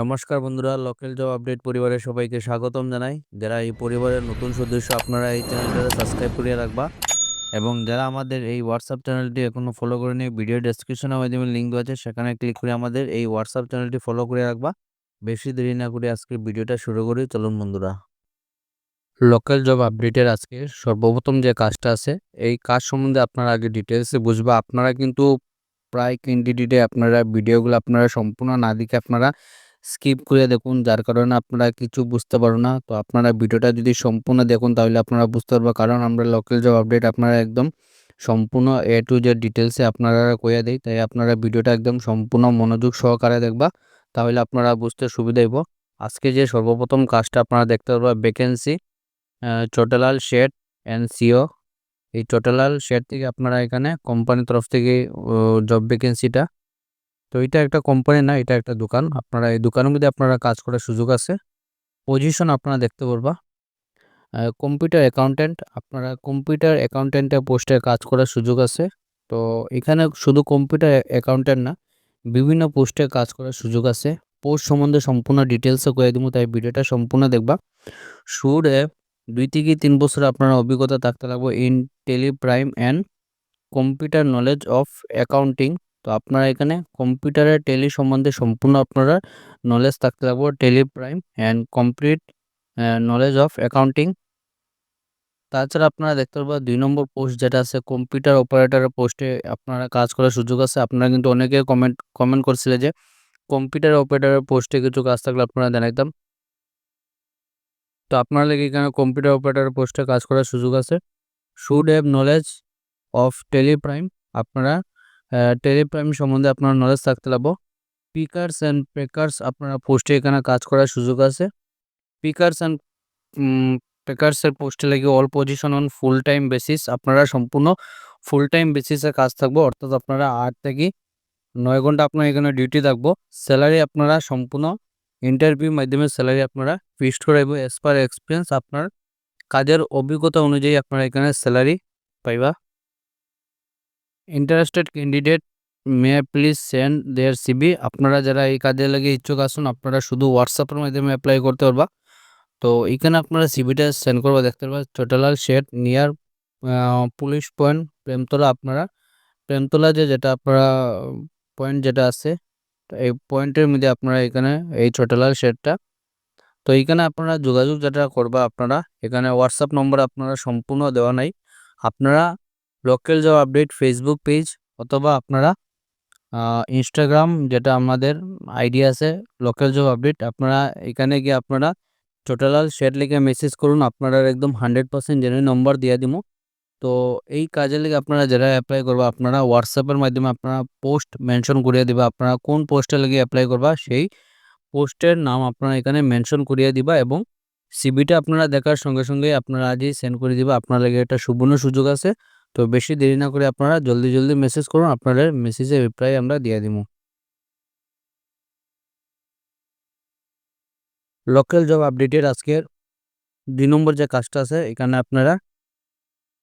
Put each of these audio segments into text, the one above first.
নমস্কার বন্ধুরা local job update পরিবারের সবাইকে স্বাগতম জানাই। যারা এই পরিবারের নতুন সদস্য, আপনারা এই চ্যানেলটা সাবস্ক্রাইব করে রাখবা। এবং যারা আমাদের এই হোয়াটসঅ্যাপ চ্যানেলটি এখনও ফলো করে নিয়ে ভিডিও ডেসক্রিপশনের মাধ্যমে লিঙ্ক আছে, সেখানে ক্লিক করে আমাদের এই হোয়াটসঅ্যাপ চ্যানেলটি ফলো করে রাখবা। বেশি দেরি না করে আজকে ভিডিওটা শুরু করি, চলুন বন্ধুরা। লোকাল জব আপডেটের আজকে সর্বপ্রথম যে কাজটা আছে, এই কাজ সম্বন্ধে আপনারা আগে ডিটেলসে বুঝবা। আপনারা কিন্তু প্রায় ক্যান্ডিডেটে আপনারা ভিডিওগুলো আপনারা সম্পূর্ণ না দেখে আপনারা স্কিপ করে দেখুন। যার কারণে আপনারা কিছু বুঝতে পারো না। তো আপনারা ভিডিওটা যদি সম্পূর্ণ দেখুন, তাহলে আপনারা বুঝতে পারবে কারণ আমরা লোকাল জব আপডেট আপনারা একদম সম্পূর্ণ এ টু জেড ডিটেলসে আপনারা কইয়া দেয় তাই আপনারা ভিডিওটা একদম সম্পূর্ণ মনোযোগ সহকারে দেখবা। তাহলে আপনারা বুঝতে সুবিধা হইব। আজকে যে সর্বপ্রথম কাজটা আপনারা দেখতে পারবা ভ্যাকেন্সি টোটালাল শেড অ্যান্ড সিও এই টোটালাল শেড থেকে আপনারা এখানে কোম্পানির তরফ থেকে জব ভ্যাকেন্সিটা তো এটা একটা কোম্পানি না, এটা একটা দোকান। আপনারা এই দোকানের মধ্যে আপনারা কাজ করার সুযোগ আছে। পজিশন আপনারা দেখতে পারবা। কম্পিউটার অ্যাকাউন্টেন্ট আপনারা কম্পিউটার অ্যাকাউন্টেন্টের পোস্টে কাজ করার সুযোগ আছে। তো এখানে শুধু কম্পিউটার অ্যাকাউন্টেন্ট না, বিভিন্ন পোস্টে কাজ করার সুযোগ আছে। পোস্ট সম্বন্ধে সম্পূর্ণ ডিটেলসে করে দেবো, তাই ভিডিওটা সম্পূর্ণ দেখবা। শুরু দুই থেকে তিন বছর আপনার অভিজ্ঞতা থাকতে লাগবে in Tally Prime and computer knowledge of accounting তো আপনারা এখানে কম্পিউটারের টেলি সম্বন্ধে সম্পূর্ণ আপনারা নলেজ থাকতে লাগবে। Tally Prime and complete knowledge of accounting তাছাড়া আপনারা দেখতে পারবেন দুই নম্বর পোস্ট যেটা আছে কম্পিউটার অপারেটরের পোস্টে আপনারা কাজ করার সুযোগ আছে। আপনারা কিন্তু অনেকে কমেন্ট কমেন্ট করছিলেন যে কম্পিউটার অপারেটরের পোস্টে কিছু কাজ থাকলে আপনারা জানাইতাম তো আপনার লেগে এখানে কম্পিউটার অপারেটর পোস্টে কাজ করার সুযোগ আছে। Should have knowledge of Tally Prime আপনারা টেলিপ্রাইম সম্বন্ধে আপনার নলেজ থাকতে লাগবো। পিকার্স অ্যান্ড পেকার্স আপনারা পোস্টে এখানে কাজ করার সুযোগ আছে। পিকার্স অ্যান্ড পেকার্সের পোস্টে লাগে all position on full time basis আপনারা সম্পূর্ণ ফুল টাইম বেসিসে কাজ থাকব। অর্থাৎ আপনারা আট থেকে নয় ঘণ্টা আপনার এখানে ডিউটি থাকব। স্যালারি আপনারা সম্পূর্ণ ইন্টারভিউ মাধ্যমে স্যালারি আপনারা ফিক্সড করাইব অ্যাজ পার এক্সপিরিয়েন্স আপনার কাজের অভিজ্ঞতা অনুযায়ী আপনারা এখানে স্যালারি পাইবা। Interested candidate may please send their CV আপনারা যারা এই কাজে লাগে ইচ্ছুক আসুন আপনারা শুধু হোয়াটসঅ্যাপের মাধ্যমে অ্যাপ্লাই করতে পারবা। তো এখানে আপনারা সিবিটা সেন্ড করবা। দেখতে পারবা টোটালাল shed near police point Premtala আপনারা। প্রেমতলা যে যেটা আপনারা পয়েন্ট যেটা আছে এই পয়েন্টের মধ্যে আপনারা এখানে এই ছোটলাল শেডটা তো এইখানে আপনারা যোগাযোগ যেটা করবা আপনারা, এখানে হোয়াটসঅ্যাপ নম্বর আপনারা সম্পূর্ণ দেওয়া নাই। আপনারা local job update Facebook page অথবা আপনারা ইনস্টাগ্রাম যেটা আমাদের আইডি আছে লোকাল জব আপডেট, আপনারা এখানে গিয়ে আপনারা টোটালাল শেড লিখে মেসেজ করুন, আপনারা একদম হান্ড্রেড পার্সেন্ট জেনে নম্বর দিয়ে দিব। তো এই কাজের লিগে আপনারা যারা অ্যাপ্লাই করবা, আপনারা হোয়াটসঅ্যাপের মাধ্যমে আপনারা পোস্ট মেনশন করিয়ে দিবা, আপনারা কোন পোস্টে লেগে অ্যাপ্লাই করবা, সেই পোস্টের নাম আপনারা এখানে মেনশন করিয়ে দিবা এবং সিবিটা আপনারা দেখার সঙ্গে সঙ্গে আপনারা আজই সেন্ড করে দিবা, আপনার লাগে একটা সুবর্ণ সুযোগ আছে। তো বেশি দেরি না করে আপনারা জলদি জলদি মেসেজ করুন, আপনাদের মেসেজের রিপ্লাই আমরা দিয়ে দিব। লোকাল জব আপডেটের আজকের দুই নম্বর যে কাজটা আছে, এখানে আপনারা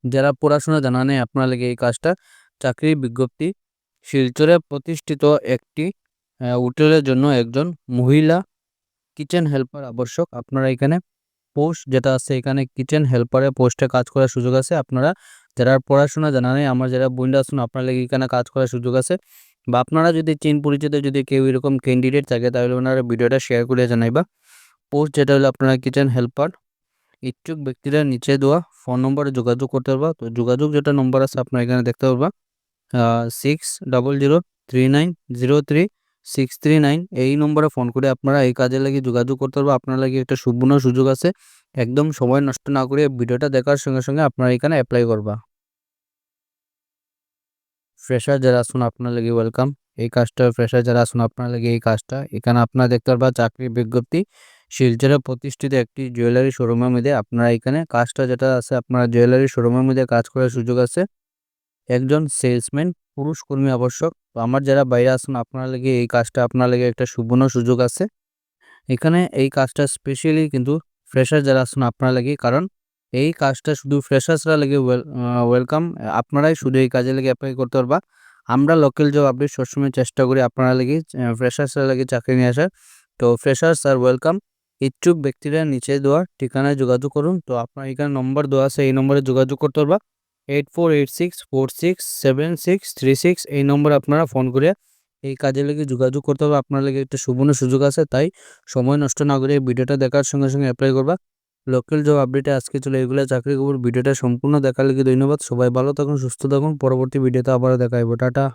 যারা পড়াশোনা জানা নেই, আপনার লেগে এই কাজটা চাকরির বিজ্ঞপ্তি শিলচরে প্রতিষ্ঠিত একটি হোটেলের জন্য একজন মহিলা কিচেন হেল্পার আবশ্যক। আপনারা এখানে পোস্ট যেটা আছে, এখানে কিচেন হেল্পারের পোস্টে কাজ করার সুযোগ আছে, আপনারা যারা পড়াশোনা জানা নেই, আমার যারা বইন্ডা আসুন আপনার লেগে এখানে কাজ করার সুযোগ আছে। বা আপনারা যদি চিন পরিচিত যদি কেউ এরকম ক্যান্ডিডেট থাকে, তাহলে ওনারা ভিডিওটা শেয়ার করে জানাইবা পোস্ট যেটা হলো আপনারা কিচেন হেল্পার ইচ্ছুক ব্যক্তিরা নিচে দেওয়া ফোন নম্বরে যোগাযোগ করতে পারবা। তো যোগাযোগ যেটা নম্বর আছে, আপনার এখানে দেখতে পারবা। Six double zero three nine zero three six three nine এই নম্বরে ফোন করে আপনারা এই কাজে লাগে যোগাযোগ করতে পারব আপনার লাগে একটা সুবর্ণ সুযোগ আছে। একদম সময় নষ্ট না করে ভিডিওটা দেখার সঙ্গে সঙ্গে আপনারা এখানে অ্যাপ্লাই করবা। ফ্রেশার যারা আসুন আপনার লাগে ওয়েলকাম এই কাজটা ফ্রেশার যারা আসুন আপনার লাগে এই কাজটা। এখানে আপনারা দেখতে পারবা চাকরির বিজ্ঞপ্তি, শিলচরে প্রতিষ্ঠিত একটি জুয়েলারি শোরুমের মধ্যে আপনারা এখানে কাজটা যেটা আছে, আপনারা জুয়েলারি শোরুমের মধ্যে কাজ করার সুযোগ আছে। একজন সেলসম্যান পুরুষ কর্মী আবশ্যক। তো আমার যারা বাইরে আসুন আপনার লেগে এই কাজটা, আপনার লেগে একটা সুবর্ণ সুযোগ আছে। এখানে এই কাজটা স্পেশালি কিন্তু ফ্রেশার যারা আসুন আপনার লাগে, কারণ এই কাজটা শুধু ফ্রেশার্সরা লেগে ওয়েলকাম আপনারাই শুধু এই কাজে লেগে অ্যাপ্লাই করতে পারবা। আমরা লোকাল জব আপডেট সবসময় চেষ্টা করি আপনারা লেগে ফ্রেশার্সরা লেগে চাকরি নিয়ে আসার। তো ফ্রেশার্স আর ওয়েলকাম ইচ্ছুক ব্যক্তিরা নিচে দেওয়া ঠিকানায় যোগাযোগ করুন। তো আপনার এখানে নম্বর দেওয়া আছে, এই নম্বরে যোগাযোগ করতে পারবা। Eight four eight six four six seven six three six এই নম্বরে আপনারা ফোন করে এই কাজে লেগে যোগাযোগ করতে হবে। আপনার লেগে একটা সুবর্ণ সুযোগ আছে, তাই সময় নষ্ট না করে ভিডিওটা দেখার সঙ্গে সঙ্গে অ্যাপ্লাই করবা। লোকাল জব আপডেটে আজকে চলে এগুলো, চাকরি খবর, ভিডিওটা সম্পূর্ণ দেখার লেগে ধন্যবাদ। সবাই ভালো থাকুন, সুস্থ থাকুন। পরবর্তী ভিডিওতে আবার দেখা হবে টাটা।